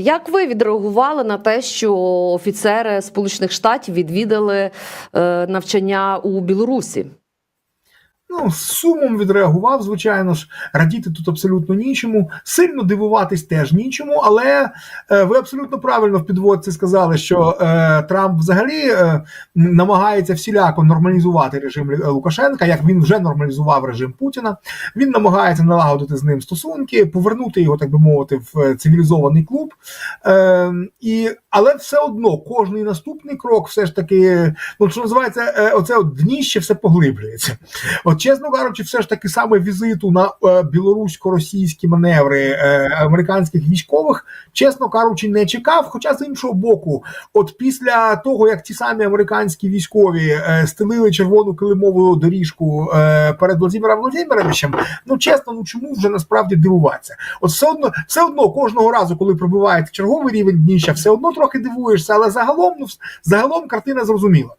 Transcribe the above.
Як ви відреагували на те, що офіцери Сполучених Штатів відвідали е, навчання у Білорусі? Ну, сумом відреагував, звичайно ж, радіти тут абсолютно нічому. Сильно дивуватись теж нічому, але е, ви абсолютно правильно в підводці сказали, що е, Трамп взагалі е, намагається всіляко нормалізувати режим Лукашенка, як він вже нормалізував режим Путіна. Він намагається налагодити з ним стосунки, повернути його, так би мовити, в е, цивілізований клуб. Е, і, але все одно кожний наступний крок, все ж таки, ну що називається, е, оце от дніще все поглиблюється. От, чесно кажучи, все ж таки саме візиту на е, білорусько-російські маневри е, американських військових, чесно кажучи, не чекав. Хоча з іншого боку, от після того, як ті самі американські військові е, стелили червону килимову доріжку перед Владимиром Володимировичем, ну чесно, ну чому вже насправді дивуватися? От все одно, все одно кожного разу, коли прибуваєте черговий рівень дніща, все одно трохи дивуєшся, але загалом, ну загалом картина зрозуміла.